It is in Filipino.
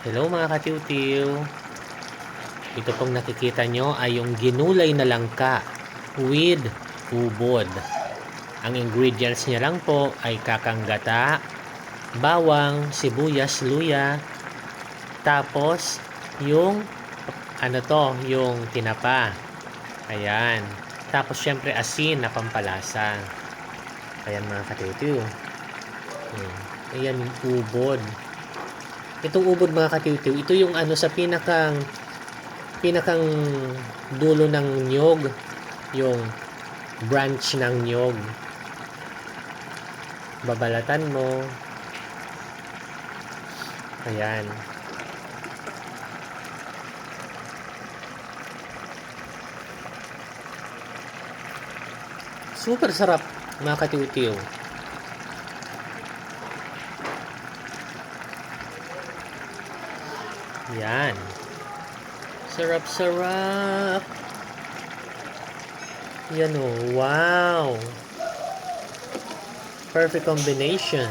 Hello mga katiw-tiw. Ito pong nakikita nyo ay yung ginulay na langka with ubod. Ang ingredients niya lang po ay kakanggata, bawang, sibuyas, luya, tapos yung ano to, yung tinapa. Ayan. Tapos syempre asin na pampalasa. Ayan mga katiw-tiw. Hmm. Ayan ubod. Itong ubod mga katiw-tiw, ito yung ano sa pinakang pinakang dulo ng nyog, yung branch ng nyog. Babalatan mo. Ayan. Super sarap mga katiw-tiw. Yan. Sarap-sarap. Yan o. Wow. Perfect combination.